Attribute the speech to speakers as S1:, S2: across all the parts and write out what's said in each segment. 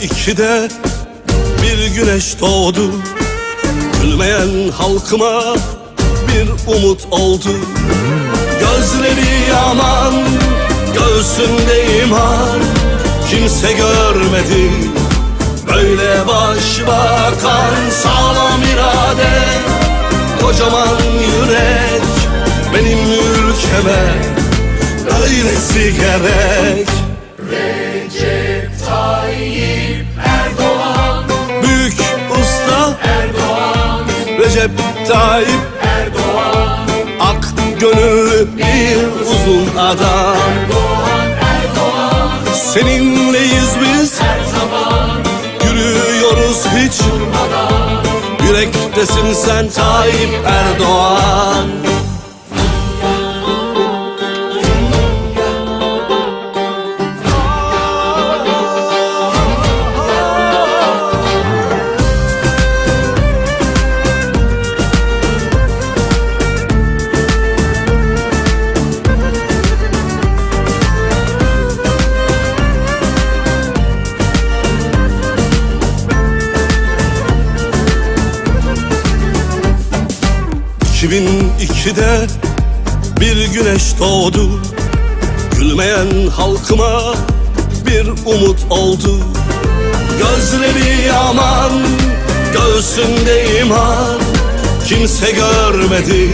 S1: 2002'de bir güneş doğdu. Gülmeyen halkıma bir umut oldu. Gözleri yaman, göğsünde iman Kimse görmedi Böyle başbakan sağlam irade Kocaman yürek. Benim ülkeme Öylesi gerek. Büyük Recep Tayyip Erdoğan. Ak gönüllü bir uzun adam Seninleyiz biz. Her zaman Yürüyoruz hiç. Durmadan Yürektesin sen Tayyip Erdoğan ...2002'de bir güneş doğdu. Gülmeyen halkıma bir umut oldu. Gözleri yaman, göğsünde iman. Kimse görmedi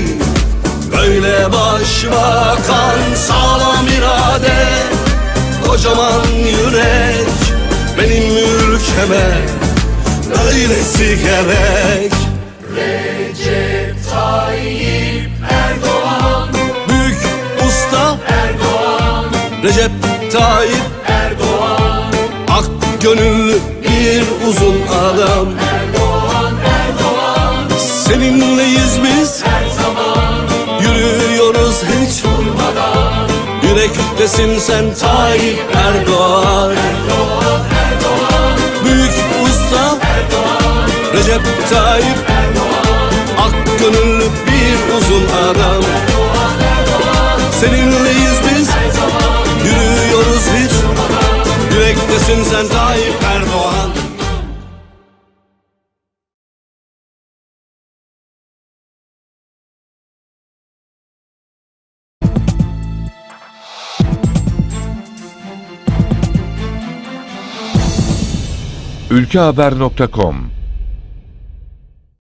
S1: Böyle başbakan sağlam irade Kocaman yürek. Benim ülkeme Öylesi gerek Recep Tayyip Erdoğan. Ak gönüllü bir uzun adam. Erdoğan Erdoğan Seninleyiz biz. Her zaman Yürüyoruz hiç durmadan Yürektesin sen Tayyip Erdoğan. Erdoğan Erdoğan Büyük usta Erdoğan Recep Tayyip Ak gönüllü bir uzun adam Yürektesin sen Tayyip Erdoğan.
S2: Ülkehaber.com